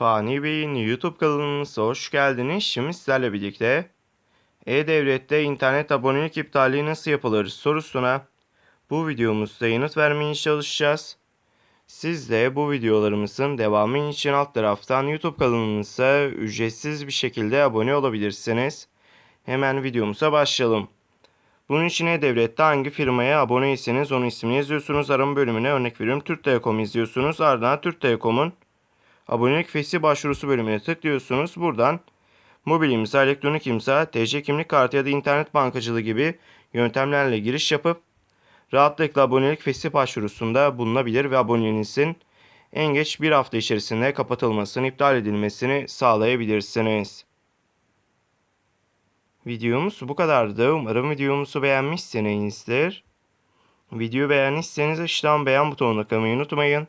Fani Bey'in YouTube kanalımıza hoş geldiniz. Şimdi sizlerle birlikte E-Devlet'te internet abonelik iptali nasıl yapılır sorusuna bu videomuzda yanıt vermeye çalışacağız. Siz de bu videolarımızın devamı için alt taraftan YouTube kanalımıza ücretsiz bir şekilde abone olabilirsiniz. Hemen videomuza başlayalım. Bunun için E-Devlet'te hangi firmaya aboneyseniz onun ismini yazıyorsunuz. Arama bölümüne örnek veriyorum Türk Telekom izliyorsunuz. Ardından Türk Telekom'un abonelik fesi başvurusu bölümüne tıklıyorsunuz. Buradan mobil imza, elektronik imza, TC kimlik kartı ya da internet bankacılığı gibi yöntemlerle giriş yapıp rahatlıkla abonelik fesi başvurusunda bulunabilir ve aboneliğinizin en geç bir hafta içerisinde kapatılmasını, iptal edilmesini sağlayabilirsiniz. Videomuz bu kadardı. Umarım videomuzu beğenmişsinizdir. Videoyu beğendiyseniz aşağıdan beğen butonuna tıklamayı unutmayın.